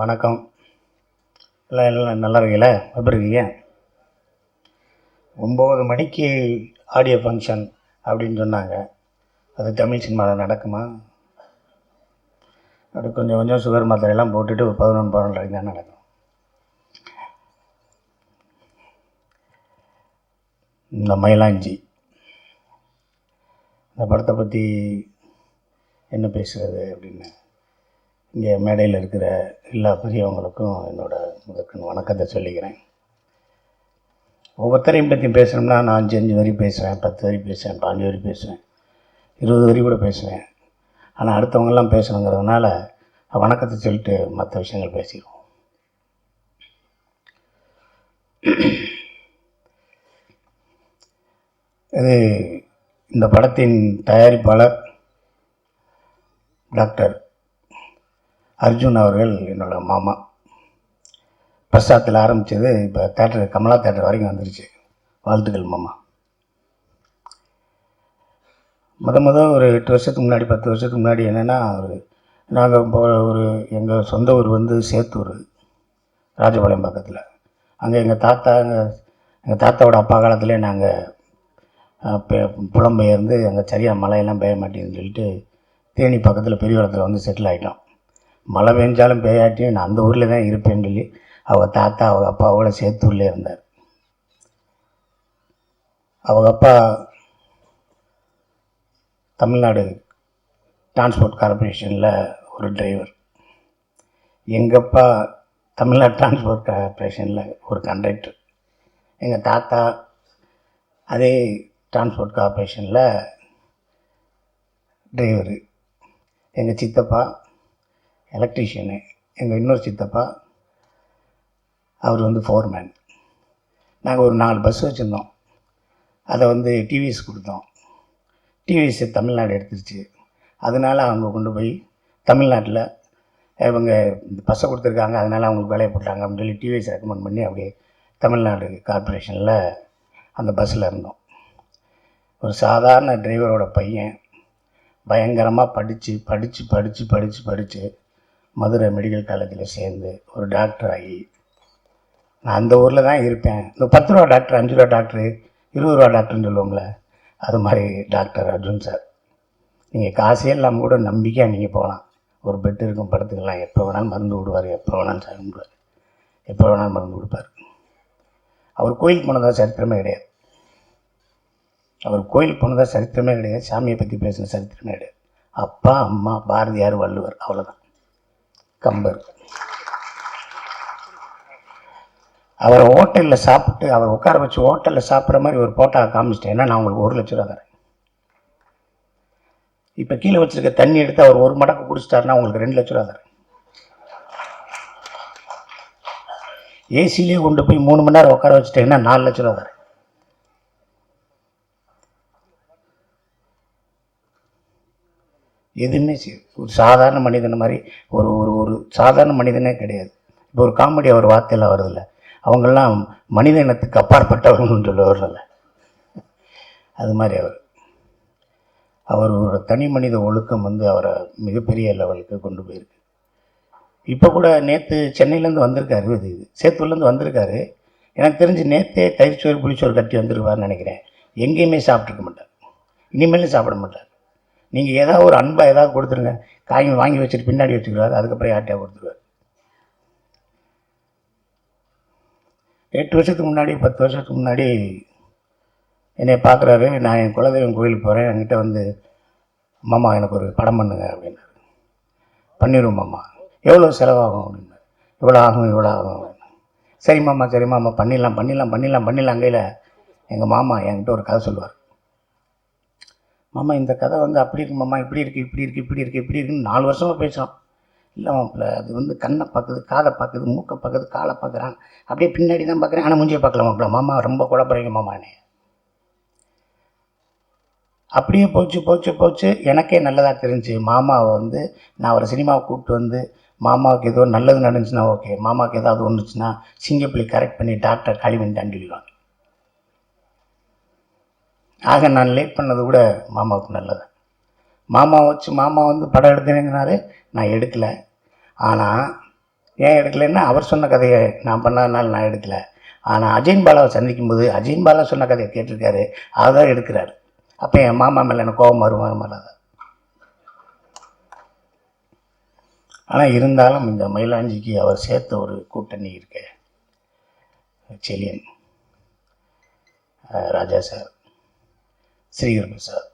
வணக்கம். எல்லாம் எல்லாம் நல்லா இருக்கீங்களா? எப்படி இருக்கீங்க? ஒம்பது மணிக்கு ஆடியோ ஃபங்க்ஷன் அப்படின்னு சொன்னாங்க. அது தமிழ் சினிமாவில் நடக்குமா? அப்படி கொஞ்சம் கொஞ்சம் சுகர் மாத்திரையெல்லாம் போட்டுட்டு ஒரு பதினொன்று பதினொன்றரைக்கு தான் நடக்கும். இந்த மயிலாஞ்சி. இந்த படத்தை பற்றி என்ன பேசுகிறது அப்படின்னு. இங்கே மேடையில் இருக்கிற எல்லா பெரியவங்களுக்கும் என்னோட முதற்கண் வணக்கத்தை சொல்லிக்கிறேன். ஒவ்வொருத்தரையும் பற்றி பேசுகிறோம்னா நான் அஞ்சு அஞ்சு வரி பேசுகிறேன் பத்து வரி பேசுகிறேன் பாஞ்சு வரி பேசுவேன் இருபது வரி கூட பேசுவேன். ஆனால் அடுத்தவங்கெல்லாம் பேசணுங்கிறதுனால வணக்கத்தை சொல்லிட்டு மற்ற விஷயங்கள் பேசிடுவோம் இது இந்த படத்தின் தயாரிப்பாளர் டாக்டர் அர்ஜுன் அவர்கள் என்னோடய மாமா. பிரசாத்தில் ஆரம்பித்தது இப்போ தேட்டர் கமலா தேட்டர் வரைக்கும் வந்துருச்சு. வாழ்த்துக்கள் மாமா. முத முத ஒரு எட்டு வருஷத்துக்கு முன்னாடி பத்து வருஷத்துக்கு முன்னாடி என்னென்னா ஒரு நாங்கள் இப்போ ஒரு எங்கள் சொந்த ஊர் வந்து சேத்தூர் ராஜபாளையம் பக்கத்தில். அங்கே எங்கள் தாத்தா எங்கள் எங்கள் தாத்தாவோட அப்பா காலத்திலே நாங்கள் புலம்பெயர்ந்து அங்கே சரியாக மழையெல்லாம் பெய்ய மாட்டேங்குதுன்னு சொல்லிட்டு தேனி பக்கத்தில் பெரிய இடத்துல வந்து செட்டில் ஆகிட்டோம் மழை பெஞ்சாலும் பெய்யாட்டியும் நான் அந்த ஊரில் தான் இருப்பேன்னு சொல்லி அவள் தாத்தா அவங்க அப்பாவோட உள்ளே இருந்தார். அவங்க அப்பா தமிழ்நாடு டிரான்ஸ்போர்ட் கார்பரேஷனில் ஒரு டிரைவர் எங்கள் அப்பா தமிழ்நாடு டிரான்ஸ்போர்ட் கார்பரேஷனில் ஒரு கண்டக்டர் எங்கள் தாத்தா அதே டிரான்ஸ்போர்ட் கார்பரேஷனில் டிரைவரு எங்கள் சித்தப்பா எலக்ட்ரீஷியனு. எங்கள் இன்னொரு சித்தப்பா அவர் வந்து ஃபோர்மேன் நாங்கள் ஒரு நாலு பஸ் வச்சுருந்தோம். அதை வந்து டிவிஎஸ் கொடுத்தோம். டிவிஎஸ் தமிழ்நாடு எடுத்துருச்சு. அதனால் அவங்க கொண்டு போய் தமிழ்நாட்டில் இவங்க இந்த பஸ்ஸை கொடுத்துருக்காங்க அதனால் அவங்களுக்கு வேலையை போட்டாங்க அப்படின்னு சொல்லி டிவிஎஸ் ரெக்கமெண்ட் பண்ணி அப்படியே தமிழ்நாடு கார்பரேஷனில் அந்த பஸ்ஸில் இருந்தோம். ஒரு சாதாரண டிரைவரோட பையன் பயங்கரமாக படித்து படித்து படித்து படித்து படித்து மதுரை மெடிக்கல் காலேஜில் சேர்ந்து ஒரு டாக்டர் ஆகி நான் அந்த ஊரில் தான் இருப்பேன். இந்த பத்து ரூபா டாக்டர் அஞ்சு ரூபா டாக்டரு இருபது ரூபா டாக்டர்னு சொல்லுவோம்ல அது மாதிரி டாக்டர் அர்ஜுன் சார் நீங்கள் காசே இல்லாமல் கூட நம்பிக்கையாக நீங்கள் போகலாம். ஒரு பெட் இருக்கும் படுத்துக்கலாம். எப்போ வேணாலும் மருந்து விடுவார் எப்போ வேணாலும் சார் விடுவார் எப்போ வேணாலும் மருந்து கொடுப்பார். அவர் கோயிலுக்கு போனதா சரித்திரமே கிடையாது. அவர் கோயிலுக்கு போனதா சரித்திரமே கிடையாது. சாமியை பற்றி பேசின சரித்திரமே கிடையாது. அப்பா அம்மா பாரதியார் வள்ளுவர் அவ்வளோதான் கம்பர். அவரை ஹோட்டலில் சாப்பிட்டு அவர் உட்கார வச்சு ஹோட்டலில் சாப்பிட்ற மாதிரி ஒரு போட்டா காமிச்சிட்டேன். ஏன்னா நான் உங்களுக்கு ஒரு லட்ச ரூபா தரேன். இப்போ கீழே வச்சிருக்க தண்ணி எடுத்து அவர் ஒரு மடக்கு குடிச்சிட்டாருன்னா உங்களுக்கு ரெண்டு லட்ச ரூபா தரேன். ஏசிலேயே கொண்டு போய் மூணு மணி நேரம் உட்கார வச்சுட்டீங்கன்னா நாலு லட்ச ரூபா தரேன். எதுவுமே ஒரு சாதாரண மனிதனை மாதிரி ஒரு ஒரு ஒரு சாதாரண மனிதனே கிடையாது. இப்போ ஒரு காமெடி அவர் வார்த்தையில் வருதில்ல அவங்கெல்லாம் மனித இனத்துக்கு அப்பாற்பட்டவர்கள்னு சொல்ல வரல அது மாதிரி அவர். அவர் ஒரு தனி மனித ஒழுக்கம் வந்து அவரை மிகப்பெரிய லெவலுக்கு கொண்டு போயிருக்கு. இப்போ கூட நேற்று சென்னையிலேருந்து வந்திருக்காரு இது சேத்துலேருந்து சேத்தூர்லேருந்து வந்திருக்காரு. எனக்கு தெரிஞ்சு நேற்றே தயிர்ச்சோறு புளிச்சோறு கட்டி வந்துருவார்னு நினைக்கிறேன். எங்கேயுமே சாப்பிட்ருக்க மாட்டார். இனிமேலும் சாப்பிட மாட்டார். நீங்கள் ஏதாவது ஒரு அன்பாக ஏதாவது கொடுத்துருங்க. காய் வாங்கி வச்சுட்டு பின்னாடி வச்சுக்கிறாரு அதுக்கப்புறம் யார்ட்டையா கொடுத்துருவார்? எட்டு வருஷத்துக்கு முன்னாடி பத்து வருஷத்துக்கு முன்னாடி என்னை பார்க்குறாரு நான் என் குலதெய்வம் கோயிலுக்கு போகிறேன் என்கிட்ட வந்து மாமா எனக்கு ஒரு படம் பண்ணுங்க அப்படின்னாரு. பண்ணிடுவோம் மாமா. எவ்வளோ செலவாகும்? அப்படின்னாரு. இவ்வளோ ஆகும் இவ்வளோ ஆகும் அப்படின்னு சரி மாமா சரி மாமா பண்ணிடலாம் பண்ணிடலாம் பண்ணிடலாம் பண்ணிடலாம் கையில் எங்கள் மாமா என்கிட்ட ஒரு கதை சொல்லுவார். மாமா இந்த கதை வந்து அப்படி இருக்கு மாமா இப்படி இருக்குது இப்படி இருக்குது இப்படி இருக்குது இப்படி இருக்குன்னு நாலு வருஷமாக பேசுகிறோம் இல்லை மாப்பிள்ள அது வந்து கண்ணை பார்க்குது காதை பார்க்குது மூக்கை பார்க்குது காலை பார்க்குறான். அப்படியே பின்னாடி தான் பார்க்குறேன் ஆனால் மூஞ்சியை பார்க்கல மாப்பிள்ள. மாமா ரொம்ப குழப்பறீங்க மாமானே அப்படியே போச்சு போச்சு போச்சு. எனக்கே நல்லதாக தெரிஞ்சு மாமாவை வந்து நான் ஒரு சினிமாவை கூப்பிட்டு வந்து மாமாவுக்கு ஏதோ நல்லது நடந்துச்சுன்னா ஓகே மாமாவுக்கு ஏதாவது ஒன்றுச்சுன்னா சிங்கப்பிள்ளி கரெக்ட் பண்ணி டாக்டர் களிமண் சொல்லிடுவாங்க ஆக நான் லேட் பண்ணது கூட மாமாவுக்கு நல்லது. மாமா வச்சு மாமா வந்து படம் எடுத்தேங்கிறாரு நான் எடுக்கலை. ஆனால் ஏன் எடுக்கலைன்னா அவர் சொன்ன கதையை நான் பண்ணாதனால நான் எடுக்கலை. ஆனால் அஜயன் பாலாவை சந்திக்கும் போது அஜயன் பாலா சொன்ன கதையை கேட்டிருக்காரு அதான் எடுக்கிறாரு. அப்போ என் மாமா மேலே எனக்கு கோபம் வரும் வருமானது ஆனால் இருந்தாலும் இந்த மயிலாஞ்சிக்கு அவர் சேர்த்த ஒரு கூட்டணி இருக்கு செலியன் ராஜா சார். ஸ்ரீகர் பிரசாத்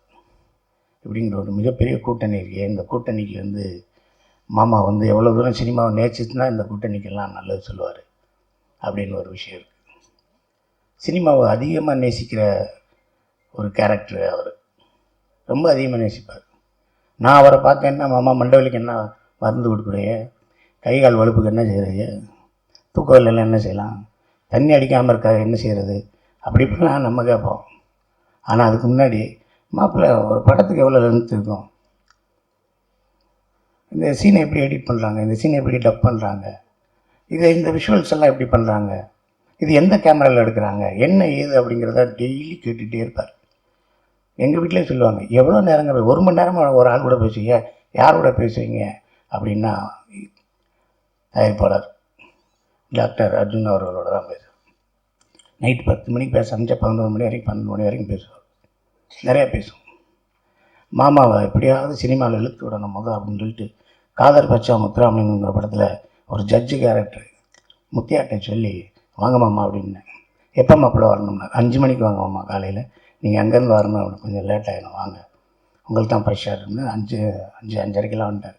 இப்படிங்கிற ஒரு மிகப்பெரிய கூட்டணி இருக்கு இந்த கூட்டணிக்கு வந்து மாமா வந்து எவ்வளோ தூரம் சினிமாவை நேசிச்சுன்னா இந்த கூட்டணிக்கெல்லாம் நல்லது சொல்லுவார் அப்படின்னு ஒரு விஷயம் இருக்குது சினிமாவை அதிகமாக நேசிக்கிற ஒரு கேரக்டர் அவர். ரொம்ப அதிகமாக நேசிப்பார். நான் அவரை பார்த்தேன்னா மாமா மண்டவலிக்கு என்ன மருந்து கொடுக்குறைய கை கால் வலுப்புக்கு என்ன செய்கிறது தூக்கம் என்ன செய்யலாம்? தண்ணி அடிக்காமல் இருக்க என்ன செய்கிறது அப்படி இப்படிலாம் நம்ம கேட்போம். ஆனால் அதுக்கு முன்னாடி மாப்பிள்ளை ஒரு படத்துக்கு எவ்வளோ லென்த் இருக்கும்? இந்த சீனை எப்படி எடிட் பண்ணுறாங்க இந்த சீனை எப்படி டப் பண்ணுறாங்க இதை இந்த விஷுவல்ஸ் எல்லாம் எப்படி பண்ணுறாங்க இது எந்த கேமராவில் எடுக்கிறாங்க? என்ன ஏது அப்படிங்கிறத டெய்லி கேட்டுகிட்டே இருப்பார். எங்கள் வீட்டிலே சொல்லுவாங்க எவ்வளோ நேரங்க ஒரு மணி நேரமாக ஒரு ஆள் கூட பேசுவீங்க யார் கூட பேசுவீங்க அப்படின்னா தயாரிப்பாளர். டாக்டர் அர்ஜுன் அவர்களோட தான் பேசுவேன் நைட் பத்து மணிக்கு பேச அஞ்சு பதினோரு மணி வரைக்கும் பன்னெண்டு மணி வரைக்கும் பேசுவார். நிறையா பேசுவோம் மாமாவை எப்படியாவது சினிமாவில் இழுத்து விடணும் முதல் அப்படின்னு சொல்லிட்டு காதர் பச்சா முத்துராமலிங்கங்கிற படத்தில் ஒரு ஜட்ஜு கேரக்டர் முத்தியாட்டை சொல்லி வாங்க மாமா அப்படின்னேன் எப்போ மாப்பிள்ள வரணும்னா அஞ்சு மணிக்கு வாங்க மாமா காலையில். நீங்கள் எங்கேருந்து வரணும்? அப்படின்னு கொஞ்சம் லேட் ஆகிடும் வாங்க. உங்களுக்கு தான் ஃபர்ஸ்ட் ஷாட்னு அஞ்சு அஞ்சு அஞ்சரைக்கெல்லாம் வந்துட்டார்.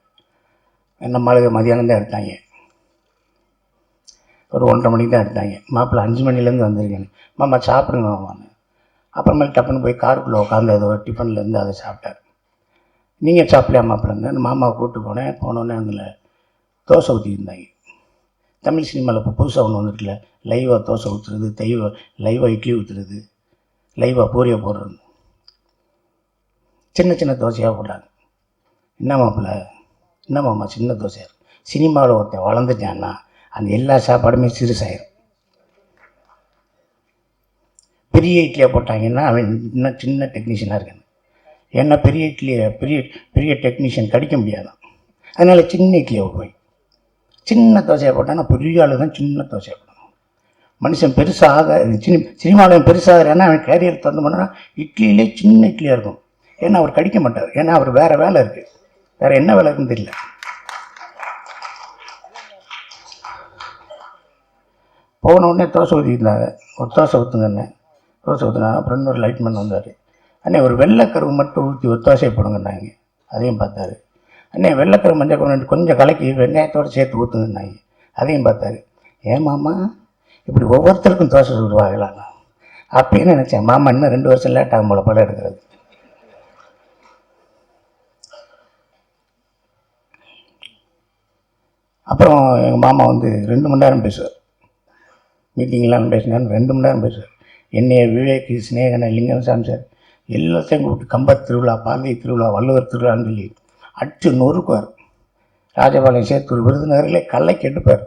நம்மளுக்கு மதியானம் தான் எடுத்தாங்க. ஒரு ஒன்றரை மணிக்கு தான் எடுத்தாங்க. மாப்பிள்ளை அஞ்சு மணிலேருந்து வந்திருக்கேன் மாமா சாப்பிடுங்க மாமான்னு அப்புறமேல் டப்புன்னு போய் காருக்குள்ளே உட்காந்து ஏதோ டிஃபன்லேருந்து அதை சாப்பிட்டார். நீங்கள் சாப்பிடலையா மாப்பிள்ளைன்னு மாமாவை கூப்பிட்டு போனேன். போனோடனே அதில் தோசை ஊற்றிருந்தாங்க தமிழ் சினிமாவில் இப்போ புதுசாக ஒன்று வந்துருக்குல்ல லைவாக தோசை ஊற்றுறது தெய்வ லைவாக இட்லி ஊற்றுறது லைவாக பூரியை போடுறது. சின்ன சின்ன தோசையாக போட்டாங்க. என்ன மாப்பிள்ள? என்ன மாமா சின்ன தோசையாக சினிமாவில் ஒருத்தன் வளர்ந்துட்டான்னா அந்த எல்லா சாப்பாடுமே சிறுசாயிரும் பெரிய இட்லியாக போட்டாங்கன்னா அவன் இன்னும் சின்ன டெக்னீஷியனாக இருக்கான். ஏன்னா பெரிய இட்லியை பெரிய பெரிய டெக்னீஷியன் கடிக்க முடியாதான் அதனால் சின்ன இட்லியை போய் சின்ன தோசையாக போட்டான்னா பெரிய ஆளு தான் சின்ன தோசையாக போடணும். மனுஷன் பெருசாக சினி சினிமாவில் பெருசாகிறேன்னா அவன் கேரியர் திறந்து பண்ணால் இட்லியிலே சின்ன இட்லியாக இருக்கும். ஏன்னா அவர் கடிக்க மாட்டார். ஏன்னா அவர் வேறு வேலை இருக்குது வேறு என்ன வேலை இருக்குன்னு தெரியல. போன உடனே தோசை ஊற்றிருந்தாங்க ஒரு தோசை ஊற்றுங்கண்ணே தோசை ஊற்றுனாங்க அப்புறம் இன்னொரு லைட் மேன் வந்தார். அண்ணே ஒரு வெள்ளைக்கருவு மட்டும் ஊற்றி ஒரு தோசையை போடுங்கன்னாங்க. அதையும் பார்த்தாரு. அண்ணே வெள்ளைக்கருவு மஞ்சள் கொண்டு கொஞ்சம் கலக்கி வெங்காயத்தோடு சேர்த்து ஊற்றுங்கன்னாங்க அதையும் பார்த்தாரு. ஏன் மாமா? இப்படி ஒவ்வொருத்தருக்கும் தோசை சுடுவாங்களாண்ணா அப்படின்னு நினச்சேன். மாமா இன்னும் ரெண்டு வருஷம் லேட் ஆகும் போல படம் எடுக்கிறது. அப்புறம் எங்கள் மாமா வந்து ரெண்டு மணி நேரம் பேசுவார். மீட்டிங்லாம் பேசினார். ரெண்டு மணி நேரம் பேசுவார். என்னைய விவேக் சிநேகன லிங்கம் சாமி சார் எல்லாத்தையும் கூப்பிட்டு கம்பத் திருவிழா பாரதி திருவிழா வள்ளுவர் திருவிழான்னு சொல்லி அடிச்சு நொறுக்குவார். ராஜபாளையம் சேத்தூர் விருதுநகரிலே கல்லை கெட்டுப்பார்.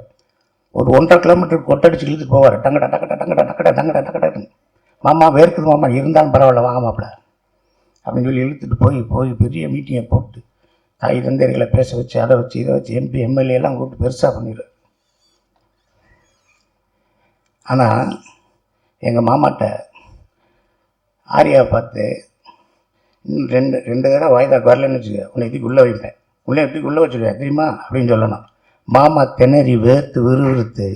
ஒரு ஒன்றரை கிலோமீட்டர் கொட்டடிச்சு இழுத்துட்டு போவார். டங்கடா டக்கடா டங்கடா டக்கடா டங்கடா டக்கடான்னு மாமா வேர்க்குது மாமா இருந்தாலும் பரவாயில்ல வாங்க மாப்பிள. அப்படின்னு சொல்லி இழுத்துட்டு போய் போய் பெரிய மீட்டிங்கை போட்டு தாய் தந்தையர்களை பேச வச்சு அதை வச்சு இதை வச்சு எம்பி எம்எல்ஏ எல்லாம் கூப்பிட்டு பெருசாக பண்ணிடுவார். ஆனால் எங்கள் மாமாட்ட ஆரியாவை பார்த்து இன்னும் ரெண்டு ரெண்டு தடவை வாய்தா வரலன்னு வச்சுக்க உன்னை இதுக்கு உள்ளே வைப்பேன். உள்ளே எப்படி உள்ளே வச்சுருவேன் தெரியுமா? அப்படின்னு சொல்லணும். மாமா திணறி வேர்த்து விறுவிறுத்து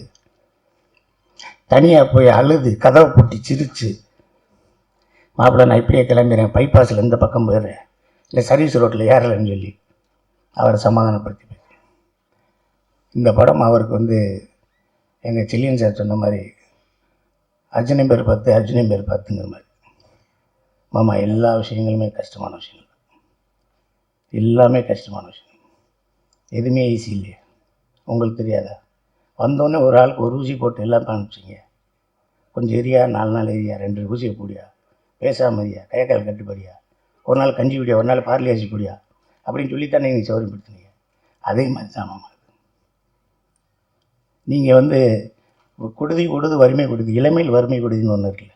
தனியாக போய் அழுது கதவை பூட்டி சிரித்து மாப்பிள்ளை நான் இப்படியே கிளம்புறேன். பைபாஸில் இந்த பக்கம் போயிடுறேன் இல்லை சர்வீஸ் ரோட்டில் ஏறலைன்னு சொல்லி அவரை சமாதானப்படுத்தி இந்த படம் அவருக்கு வந்து எங்கள் சில்லியன் சார் சொன்ன மாதிரி அர்ஜுனன் பேர் பார்த்து அர்ஜுனன் பேர் பார்த்துங்கிற மாதிரி. மாமா எல்லா விஷயங்களுமே கஷ்டமான விஷயங்கள். எல்லாமே கஷ்டமான விஷயம் எதுவுமே ஈஸி இல்லையா. உங்களுக்கு தெரியாதா? வந்தோடனே ஒரு ஆளுக்கு ஒரு ஊசி போட்டு எல்லாம் காமிச்சிங்க கொஞ்சம் எரியா நாலு நாள் எரியா ரெண்டு ஊசியை கூடியா பேசாம எரியா கையக்கால் கட்டுப்படியா ஒரு நாள் கஞ்சி குடியா? ஒரு நாள் பார்லி அரிசி குடியா அப்படின்னு சொல்லித்தானே நீங்கள் சௌரியப்படுத்துனீங்க அதே மாதிரி தான் மாமா. நீங்கள் வந்து கொடுதி கொடுது வறுமை கொடுது இளமையில் வறுமை கொடுதின்னு ஒன்று இருக்குல்ல.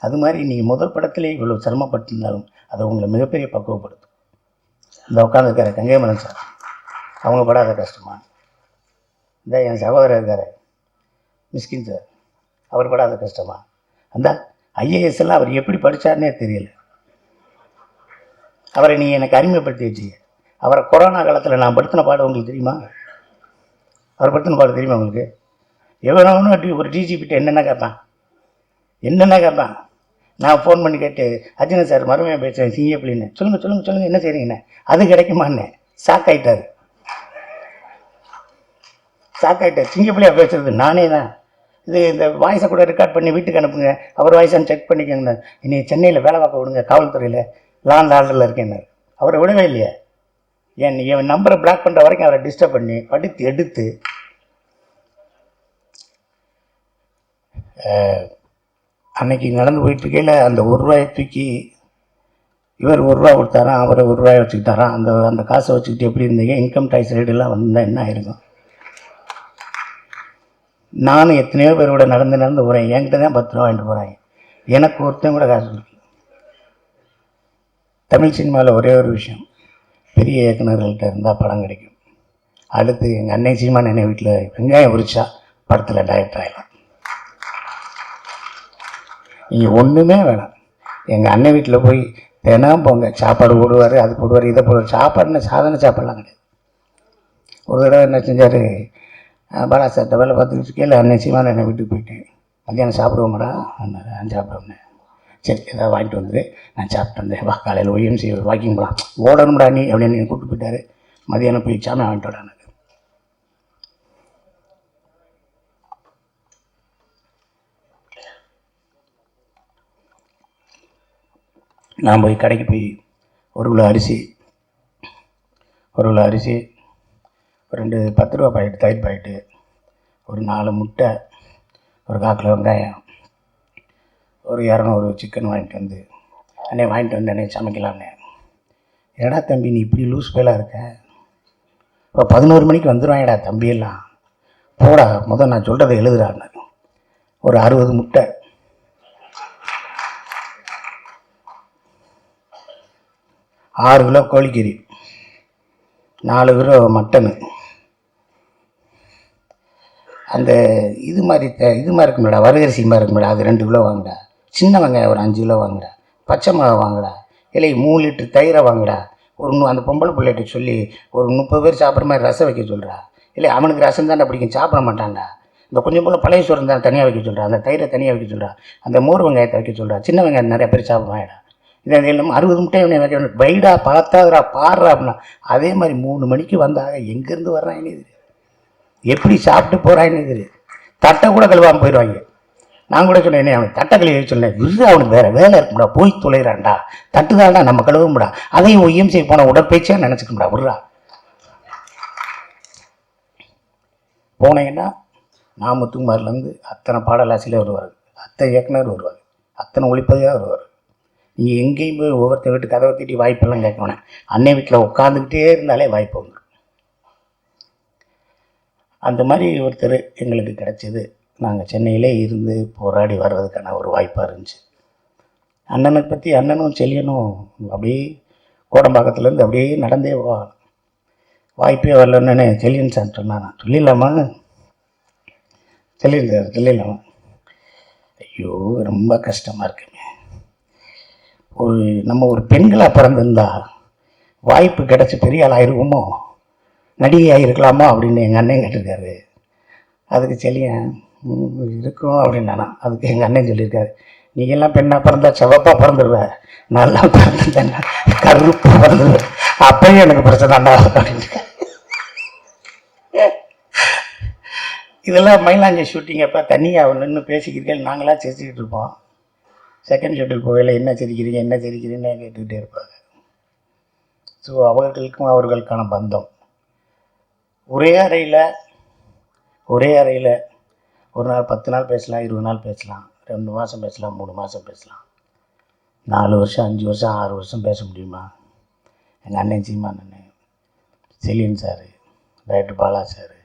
அது மாதிரி நீங்கள் முதல் படத்திலே இவ்வளோ சிரமப்பட்டிருந்தாலும் அதை உங்களை மிகப்பெரிய பக்குவப்படுத்தும். இந்த உட்காந்துருக்கிற கங்கைமரன் சார். அவங்க படாத கஷ்டமா? இந்த என் சகோதரர் இருக்கார் மிஸ்கின் சார். அவர் படாத கஷ்டமா? அந்த ஐஏஎஸ் எல்லாம் அவர் எப்படி படித்தார்னே தெரியல. அவரை நீ எனக்கு அறிமுகப்படுத்தி வச்சிங்க. அவரை கொரோனா காலத்தில் நான் படுத்தின பாடம் உங்களுக்கு தெரியுமா? அவர் படுத்தின பாடம் தெரியுமா உங்களுக்கு? எவனவனும் ஒரு டிஜிபிட்ட என்னென்ன கேட்பான் என்னென்ன கேட்பான் நான் ஃபோன் பண்ணி கேட்டு அர்ஜுனன் சார் மறுமையாக பேசுகிறேன் சிங்கப்பிள்ளைன்னு சொல்லுங்கள் சொல்லுங்கள் சொல்லுங்கள் என்ன செய்கிறீங்கண்ணே அது கிடைக்குமான்னு. ஷாக் ஆயிட்டாரு. ஷாக் ஆகிட்டார் சிங்கப்பிள்ளையா பேசுகிறது நானே தான். இது இந்த வாய்ஸை கூட ரெக்கார்ட் பண்ணி வீட்டுக்கு அனுப்புங்க. அவர் வாய்ஸான்னு செக் பண்ணிக்கோங்க இனி சென்னையில் வேலை பார்க்க விடுங்க காவல்துறையில். லாண்ட் ஆர்டரில் இருக்கேன்னு அவரை விடவே இல்லையே. என் என் நம்பரை பிளாக் பண்ணுற வரைக்கும் அவரை டிஸ்டர்ப் பண்ணி படித்து எடுத்து அன்னைக்கு நடந்து போயிட்டுருக்கையில் அந்த ஒரு ரூபாயை தூக்கி இவர் ஒரு ரூபா கொடுத்தாராம் அவரை ஒரு ரூபாய் வச்சுக்கிட்டாராம் அந்த அந்த காசை வச்சுக்கிட்டு எப்படி இருந்தீங்க? இன்கம் டேக்ஸ் ரேட்டெல்லாம் வந்தால் என்ன ஆயிருக்கும்? நானும் எத்தனையோ பேரோட நடந்து நடந்து போகிறேன் என்கிட்ட தான் பத்து ரூபா வாங்கிட்டு போகிறாங்க எனக்கு ஒருத்தன் கூட காசு கொடுக்கல. தமிழ் சினிமாவில் ஒரே ஒரு விஷயம். பெரிய இயக்குநர்கள்ட்ட இருந்தால் படம் கிடைக்கும். அடுத்து எங்கள் அன்னை சீமான் அண்ணன் வீட்டில் வெங்காயம் உரிச்சா படத்தில் டைரக்டர் ஆகலாம் நீங்கள் ஒன்றுமே வேணாம். எங்கள் அண்ணன் வீட்டில் போய் தினம் போங்க சாப்பாடு போடுவார் அது போடுவார் இதை போடுவார். சாப்பாடுன்னு சாதாரண சாப்பாடுலாம் கிடையாது. ஒரு தடவை என்ன செஞ்சார் பாலா சார்ட்ட வேலை பார்த்துக்கிட்டு இருக்கையில் அண்ணன் சீமான என்னை வீட்டுக்கு போயிட்டேன் மத்தியானம் சாப்பிடுவோம்டா. அண்ணன் நான் சாப்பிடுவேன் சரி ஏதாவது வாங்கிட்டு வந்துரு. நான் சாப்பிட்டு வந்தேன். வா காலையில் ஒய்எம்சி வாக்கிங் போகலாம் ஓடணும்டா நீ அப்படின்னு கூப்பிட்டு போயிட்டாரு. மதியானம் போய் சாமி வாங்கிட்டு வரானு எனக்கு நான் போய் கடைக்கு போய் ஒரு கிலோ அரிசி ஒரு கிலோ அரிசி ஒரு ரெண்டு பத்து ரூபா பாக்கெட் தயிர் பாக்கெட்டு ஒரு நாலு முட்டை ஒரு கால் கிலோ வெங்காயம் ஒரு இரநூறு சிக்கன் வாங்கிட்டு வந்து அண்ணே வாங்கிட்டு வந்து அண்ணே சமைக்கலாம்னே. ஏடா தம்பி நீ இப்படி லூஸ் பேலாக இருக்க? இப்போ பதினோரு மணிக்கு வந்துடுவாங்கடா தம்பியெல்லாம் போடா முதல் நான் சொல்கிறத எழுதுறான்னு ஒரு அறுபது முட்டை. ஆறு கிலோ கோழிக்கறி நாலு கிலோ மட்டனு. அந்த இது மாதிரி த- இது மாதிரி இருக்கும்டா வரகரிசி மாதிரி இருக்கும்டா அது ரெண்டு கிலோ வாங்குடா. சின்ன வெங்காயம் ஒரு அஞ்சு கிலோ வாங்குடா. பச்சை மிளகா வாங்குடா. இல்லை மூணு லிட்டர் தயிரை வாங்குடா. ஒரு அந்த பொம்பளை பிள்ளைகிட்ட சொல்லி ஒரு முப்பது பேர் சாப்பிட்ற மாதிரி ரசம் வைக்க சொல்கிறா இல்லை அவனுக்கு ரசம் தானே பிடிக்கும் சாப்பிட மாட்டான்டா. இந்த கொஞ்சம் போல பழைய சோறு தான் தனியாக வைக்க சொல்கிறா அந்த தயிரை தனியாக வைக்க சொல்கிறா அந்த மோர் வெங்காயத்தை வைக்க சொல்கிறா சின்ன வெங்காயம் நிறைய பேர் சாப்பிடுவாங்கடா. இதை அறுபது முட்டை இவனை பைடா வைடா பாடுறா அப்படின்னா அதே மாதிரி மூணு மணிக்கு வந்தாங்க எங்கேருந்து வர்றாங்க இது எப்படி சாப்பிட்டு போகிறான்னு இது தட்டை கூட கழுவாமல் போயிடுவாங்க. நான் கூட சொன்னேன் "என்னை அவன் தட்டை கழுவி சொன்னேன் விருது அவனுக்கு வேறு வேலை இருக்கும்டா போய் தொலைகிறான்டா தட்டு தான்டா நம்ம கழுவும்டா அதையும் ஒய்எம்சி போன உடற்பயிற்சியாக நினச்சிக்கோம்டா விட்றா. போனீங்கன்னா நாமத்துக்குமார்லேருந்து அத்தனை பாடலாசிரியர் வருவார். அத்தனை இயக்குனர் வருவார். அத்தனை ஒளிப்பதிவாக வருவார். நீங்கள் எங்கேயும் போய் ஒவ்வொருத்த வீட்டு கதவை தட்டி வாய்ப்பெல்லாம் கேட்க வேணாம் அன்னை வீட்டில் உட்காந்துக்கிட்டே இருந்தாலே வாய்ப்பு வந்துடும் அந்த மாதிரி ஒருத்தர் எங்களுக்கு கிடச்சிது. நாங்கள் சென்னையிலே இருந்து போராடி வர்றதுக்கான ஒரு வாய்ப்பாக இருந்துச்சு. அண்ணனை பற்றி அண்ணனும் செல்லியனும் அப்படியே கோடம்பாக்கத்துலேருந்து அப்படியே நடந்தே போவாங்க வாய்ப்பே வரலன்னு செல்லியன் சார் சொன்னான் சொல்லிடலாமா? செல்லியன் சார் சொல்லிடலாமா? ஐயோ ரொம்ப கஷ்டமாக இருக்குமே. ஒரு நம்ம ஒரு பெண்களாக பிறந்திருந்தா வாய்ப்பு கிடச்சி பெரிய ஆள் ஆயிருக்குமோ நடிகையாக இருக்கலாமா அப்படின்னு எங்கள் அண்ணன் கேட்டிருக்காரு. அதுக்கு செல்லியன் இருக்கும் அப்படின்னானா அதுக்கு எங்கள் அண்ணன் சொல்லியிருக்காரு. நீ எல்லாம் பெண்ணாக பிறந்தா செவப்பாக பிறந்துடுவ நல்லா பிறந்துட்டேன்னா கருப்பாக பிறந்துடுவேன் அப்பயும் எனக்கு பிரச்சனைண்டா அப்படின்னு இதெல்லாம் மயிலாஞ்சி ஷூட்டிங் அப்போ தனியாக நின்று பேசிக்கிறீர்கள் நாங்களாம் சிரிச்சுக்கிட்டு இருப்போம். செகண்ட் ஷெட்யூல் போகையில் என்ன சிரிக்கிறீங்க என்ன சிரிக்கிறீங்கன்னு கேட்டுக்கிட்டே இருப்பாங்க. ஸோ அவர்களுக்கும் அவர்களுக்கான பந்தம். ஒரே அறையில் ஒரே அறையில் ஒரு நாள் பத்து நாள் பேசலாம் இருபது நாள் பேசலாம் ரெண்டு மாதம் பேசலாம் மூணு மாதம் பேசலாம். நாலு வருஷம் அஞ்சு வருஷம் ஆறு வருஷம் பேச முடியுமா? எங்கள் அண்ணன் சீமா அண்ணன் Chezhiyan sir director Bala sir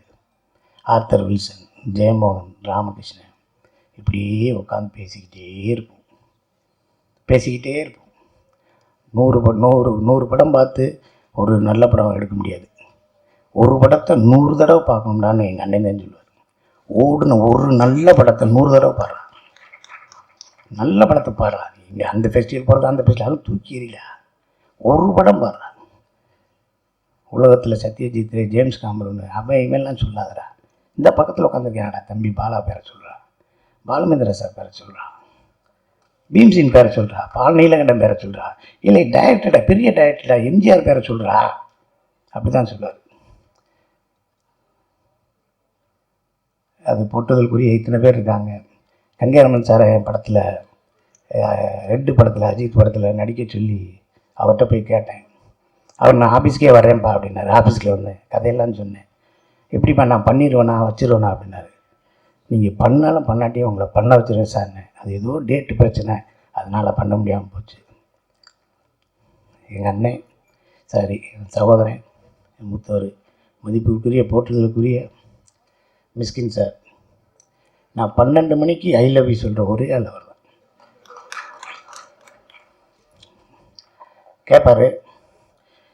Arthur Wilson Jeyamohan Ramakrishnan இப்படியே உட்காந்து பேசிக்கிட்டே இருப்போம். பேசிக்கிட்டே இருப்போம். நூறு படம் நூறு நூறு படம் பார்த்து ஒரு நல்ல படம் எடுக்க முடியாது. ஒரு படத்தை நூறு தடவை பார்க்கணும்டான்னு எங்கள் அண்ணன் தான் சொல்லுவார். ஓடுன ஒரு நல்ல படத்தை நூறு தடவை பாடுறா. நல்ல படத்தை பாடுறா. இங்கே அந்த ஃபெஸ்டிவல் போகிறது அந்த ஃபெஸ்டிவல் தூக்கி எறியல? ஒரு படம் பாடுறா. உலகத்தில் சத்யஜித் ரே, ஜேம்ஸ் காமரூன் அவன் இவன்லாம் சொல்லாதடா. இந்த பக்கத்தில் உட்காந்துருக்கேன்டா தம்பி பாலா பேரை சொல்கிறா பாலமேந்திர சார் பேரை சொல்கிறா பீம்சின் பேரை சொல்கிறா பால் நீலகண்டன் பேரை சொல்கிறா இல்லை டைரக்டடா பெரிய டைரக்டடா எம்ஜிஆர் பேரை சொல்கிறா அப்படி தான் சொல்லுவார் அது போட்டுதலுக்குரிய இத்தனை பேர் இருக்காங்க. கங்கேரமன் சார் என் படத்தில் ரெட்டு படத்தில் அஜித் படத்தில் நடிக்க சொல்லி அவர்கிட்ட போய் கேட்டேன். அவர் நான் ஆஃபீஸ்க்கே வர்றேன்ப்பா அப்படின்னாரு. ஆஃபீஸ்க்கு வந்தேன் கதையெல்லாம் சொன்னேன். எப்படிப்பா நான் பண்ணிடுவேண்ணா வச்சிருவேண்ணா அப்படின்னாரு. நீங்கள் பண்ணாலும் பண்ணாட்டியும் உங்களை பண்ண வச்சுருவேன் சார்னு. அது ஏதோ டேட்டு பிரச்சனை. அதனால் பண்ண முடியாமல் போச்சு. எங்கள் அண்ணன் சாரி என் சகோதரன் என் மூத்தவர் மதிப்புக்குரிய போற்றுதலுக்குரிய மிஸ்கின் சார் நான் பன்னெண்டு மணிக்கு ஐ லவ் யூ சொல்கிற ஒரே ஆள் அவர் தான்.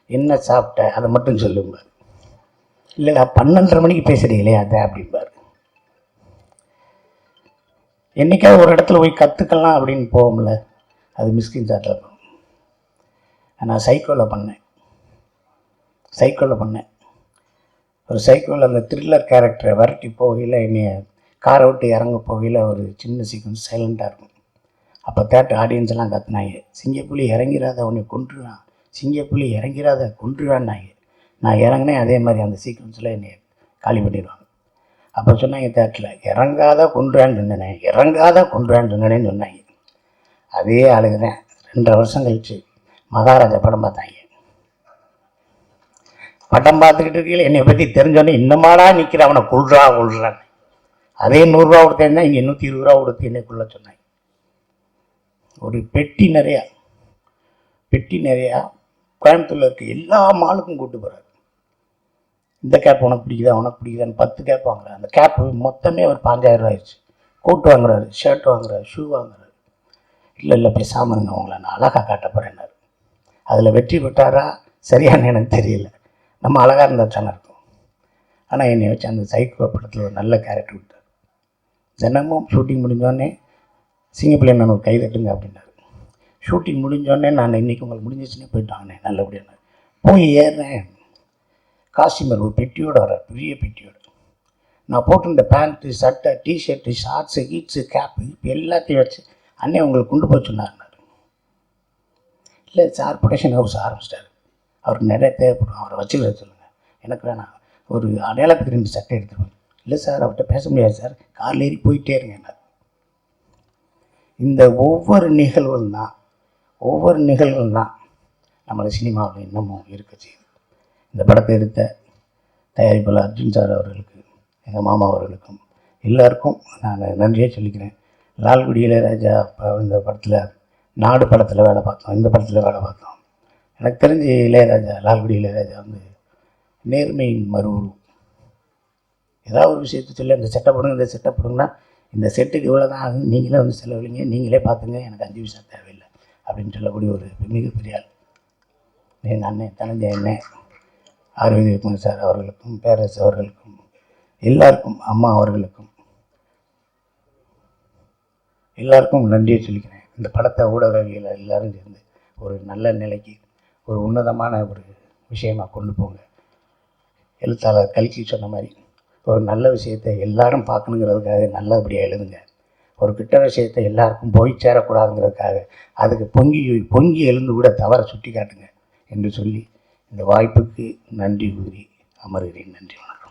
என்ன சாப்பிட்ட? அதை மட்டும் சொல்லுங்க. இல்லை நான் பன்னெண்டரை மணிக்கு பேசுகிறீங்களே அதை அப்படிம்பார் என்றைக்காவது ஒரு இடத்துல போய் கற்றுக்கலாம் அப்படின்னு போகும்ல அது மிஸ்கின் சாட்டில் இருக்கும் நான் சைக்கோவில் பண்ணேன். சைக்கோவில் பண்ணேன். ஒரு சைக்கோவில் அந்த த்ரில்லர் கேரக்டரை விரட்டி போகையில் என்னைய காரை விட்டு இறங்க போகையில் ஒரு சின்ன சீக்வன்ஸ் சைலண்ட்டாக இருக்கும். அப்போ தேட்டர் ஆடியன்ஸ் எல்லாம் சிங்கப்புலி இறங்கிறாத உன்னை கொன்றுவான் சிங்கப்புலி இறங்கிறாத கொன்றுவான்னாங்க நான் இறங்கினேன் அதே மாதிரி அந்த சீக்வன்ஸில் என்னை காலி பண்ணிடுவாங்க. அப்போ சொன்னாங்க தேட்டரில் இறங்காத கொன்றான்னு சொன்னேன். இறங்காத கொன்றுவான்னு சொன்னேன்னு சொன்னாங்க. அதே ஆளுங்க தான். ரெண்டரை வருஷம் கழிச்சு மகாராஜா படம் பார்த்தாங்க. படம் பார்த்துக்கிட்டு இருக்கையில் என்னை பற்றி தெரிஞ்சோன்னே இன்னமாடா நிற்கிற அவனை கொள்றா கொள்றான்னு அதே நூறுரூவா கொடுத்தேன்னா இங்கே நூற்றி இருபது ரூபா கொடுத்து என்னைக்குள்ள சொன்னாங்க. ஒரு பெட்டி நிறையா பெட்டி நிறையா கோயம்புத்தூரில் இருக்க எல்லா மாலுக்கும் கூட்டு போகிறார் இந்த கேப் உனக்கு பிடிக்குதா உனக்கு பிடிக்குதான்னு பத்து கேப் வாங்குறாரு. அந்த கேப்பு மொத்தமே ஒரு பாஞ்சாயிரம் ஆயிடுச்சு. கோட் வாங்குறாரு ஷர்ட் வாங்குறாரு ஷூ வாங்குறாரு. இல்லை இல்லை பேசாமல் இருங்க உங்களை நான் அழகாக காட்ட போகிறேன்னாரு அதில் வெற்றி பெற்றாரா சரியானு எனக்கு தெரியல. நம்ம அழகாக இருந்தால் தானே இருக்கும். ஆனால் என்னை வச்சு அந்த சைக்கோ படத்தில் ஒரு நல்ல கேரக்டர் விட்டார். தினமும் ஷூட்டிங் முடிஞ்சோடனே சிங்கப்பிள்ளை நான் ஒரு கை தட்டுங்க அப்படின்னாரு. ஷூட்டிங் முடிஞ்சோடனே நான் இன்றைக்கி உங்களுக்கு முடிஞ்சிச்சுன்னே போயிட்டு வாங்கினேன் நல்லபடியான போய் ஏறுறேன். காஸ்டியூமர் ஒரு பெட்டியோடு வர பெரிய பெட்டியோடு. நான் போட்டிருந்த பேண்ட்டு சட்டை டிஷர்ட்டு ஷார்ட்ஸு ஹீட்ஸு கேப்பு இப்போ எல்லாத்தையும் வச்சு அண்ணே உங்களுக்கு கொண்டு போய் சொன்னார்னாரு இல்லை சார் ப்ரொடக்ஷன் ஹவுஸ் ஆரம்பிச்சிட்டாரு. அவருக்கு நிறைய தேவைப்படும். அவரை வச்சுக்க சொல்லுங்கள் எனக்கு வேணாம். ஒரு அடையாளத்துக்கு ரெண்டு சட்டை எடுத்துருவாங்க இல்லை சார் அவர்கிட்ட பேச முடியாது சார். காரில் ஏறி போயிட்டே இருங்கன்னார் இந்த ஒவ்வொரு நிகழ்வும் தான் ஒவ்வொரு நிகழ்வும் தான் நம்மளை சினிமாவில் இன்னமும் இருக்க செய்யுது. இந்த படத்தை எடுத்த தயாரிப்பாளர் அர்ஜுன் சார் அவர்களுக்கு எங்கள் மாமா அவர்களுக்கும் எல்லாருக்கும் நான் நன்றியே சொல்லிக்கிறேன். லால்குடி இளையராஜா இப்போ இந்த படத்தில் நாடு படத்தில் வேலை பார்த்தோம் இந்த படத்தில் வேலை பார்த்தோம். எனக்கு தெரிஞ்சு இளையராஜா லால்குடி இளையராஜா வந்து நேர்மையின் மறுவுருவம் ஏதாவது ஒரு விஷயத்தை சொல்லி அந்த செட்டை போடுங்க இந்த செட்டை போடுங்கன்னா இந்த செட்டுக்கு இவ்வளோ தான் ஆகும் நீங்களே வந்து செலவழிங்க நீங்களே பார்த்துங்க எனக்கு அஞ்சு விஷயம் தேவையில்லை அப்படின்னு சொல்லக்கூடிய ஒரு மிகப்பெரிய ஆள். எங்கள் அண்ணன் தலைஞ்ச அண்ணன். ஆரோக்கிய இயக்குனர் சார் அவர்களுக்கும் பேரரசு அவர்களுக்கும் எல்லாருக்கும் அம்மா அவர்களுக்கும். எல்லாருக்கும் நன்றியை சொல்லிக்கிறேன். இந்த படத்தை ஊடகவியல் எல்லோரும் சேர்ந்து ஒரு நல்ல நிலைக்கு ஒரு உன்னதமான ஒரு விஷயமா கொண்டு போங்க. எழுத்தாளர் கல்கி சொன்ன மாதிரி ஒரு நல்ல விஷயத்தை எல்லாரும் பார்க்கணுங்கிறதுக்காக நல்லபடியாக எழுதுங்க. ஒரு கிட்ட விஷயத்தை எல்லாருக்கும் போய் சேரக்கூடாதுங்கிறதுக்காக அதுக்கு பொங்கி பொங்கி எழுந்து கூட தவற சுட்டி காட்டுங்க என்று சொல்லி இந்த வாய்ப்புக்கு நன்றி கூறி அமர்கிறேன். நன்றி வணக்கம்.